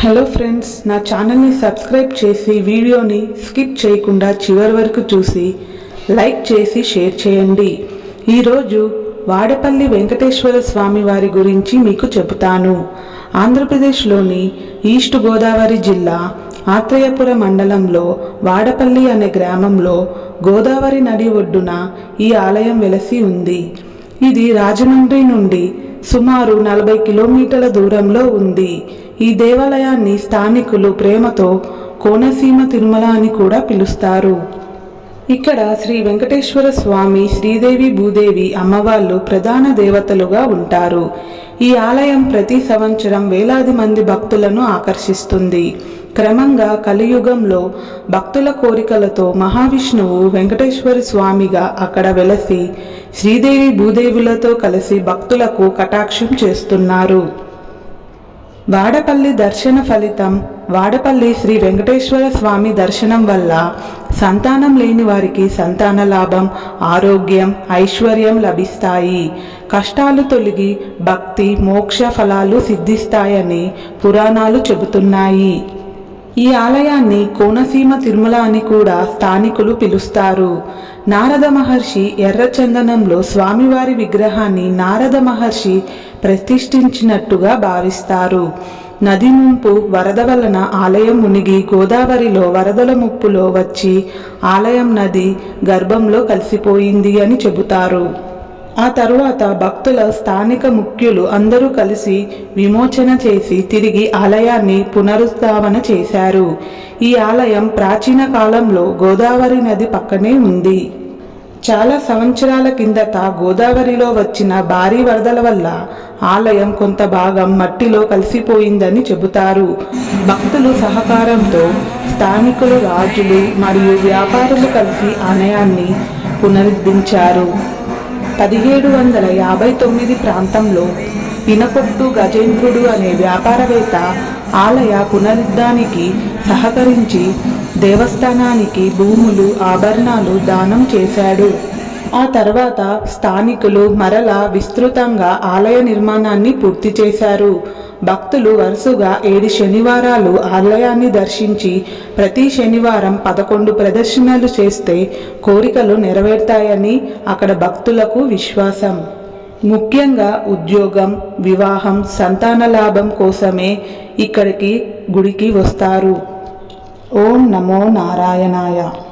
Hello friends నా ఛానల్ని subscribe చేసి వీడియోని స్కిప్ చేయకుండా చివరి వరకు చూసి లైక్ చేసి షేర్ చేయండి. ఈరోజు వాడపల్లి వెంకటేశ్వర స్వామి వారి గురించి మీకు చెబుతాను. ఆంధ్రప్రదేశ్లోని ఈస్ట్ గోదావరి జిల్లా ఆత్రేయపుర మండలంలో వాడపల్లి అనే గ్రామంలో గోదావరి నది ఒడ్డున ఈ ఆలయం వెలసి ఉంది. ఇది రాజమండ్రి నుండి సుమారు నలభై కిలోమీటర్ల దూరంలో ఉంది. ఈ దేవాలయాన్ని స్థానికులు ప్రేమతో కోనసీమ తిరుమల అని కూడా పిలుస్తారు. ఇక్కడ శ్రీ వెంకటేశ్వర స్వామి శ్రీదేవి భూదేవి అమ్మవార్లు ప్రధాన దేవతలుగా ఉంటారు. ఈ ఆలయం ప్రతి సంవత్సరం వేలాది మంది భక్తులను ఆకర్షిస్తుంది. క్రమంగా కలియుగంలో భక్తుల కోరికలతో మహావిష్ణువు వెంకటేశ్వర స్వామిగా అక్కడ వెలసి శ్రీదేవి భూదేవులతో కలిసి భక్తులకు కటాక్షం చేస్తున్నారు. వాడపల్లి దర్శన ఫలితం వాడపల్లి శ్రీ వెంకటేశ్వర స్వామి దర్శనం వల్ల సంతానం లేని వారికి సంతాన లాభం ఆరోగ్యం ఐశ్వర్యం లభిస్తాయి. కష్టాలు తొలగి భక్తి మోక్ష ఫలాలు సిద్ధిస్తాయని పురాణాలు చెబుతున్నాయి. ఈ ఆలయాన్ని కోనసీమ తిరుమల అని కూడా స్థానికులు పిలుస్తారు. నారద మహర్షి ఎర్రచందనంలో స్వామివారి విగ్రహాన్ని నారద మహర్షి ప్రతిష్ఠించినట్టుగా భావిస్తారు. నది ముంపు వరద వలన ఆలయం మునిగి గోదావరిలో వరదల ముప్పులో వచ్చి ఆలయం నది గర్భంలో కలిసిపోయింది అని చెబుతారు. ఆ తరువాత భక్తుల స్థానిక ముఖ్యులు అందరూ కలిసి విమోచన చేసి తిరిగి ఆలయాన్ని పునరుద్ధావన చేశారు. ఈ ఆలయం ప్రాచీన కాలంలో గోదావరి నది పక్కనే ఉంది. చాలా సంవత్సరాల కిందట గోదావరిలో వచ్చిన భారీ వరదల వల్ల ఆలయం కొంత భాగం మట్టిలో కలిసిపోయిందని చెబుతారు. భక్తులు సహకారంతో స్థానికులు రాజులు మరియు వ్యాపారులు కలిసి ఆలయాన్ని పునరుద్ధరించారు పదిహేడు వందల యాభై తొమ్మిది ప్రాంతంలో పినకొట్టు గజేంద్రుడు అనే వ్యాపారవేత్త ఆలయ పునరుద్ధానికి సహకరించి దేవస్థానానికి భూములు ఆభరణాలు దానం చేశాడు. ఆ తర్వాత స్థానికులు మరల విస్తృతంగా ఆలయ నిర్మాణాన్ని పూర్తి చేశారు. భక్తులు వరుసగా ఏడు శనివారాలు ఆలయాన్ని దర్శించి ప్రతి శనివారం పదకొండు ప్రదర్శనలు చేస్తే కోరికలు నెరవేరుతాయని అక్కడ భక్తులకు విశ్వాసం. ముఖ్యంగా ఉద్యోగం వివాహం సంతాన లాభం కోసమే ఇక్కడికి గుడికి వస్తారు. ఓం నమో నారాయణాయ.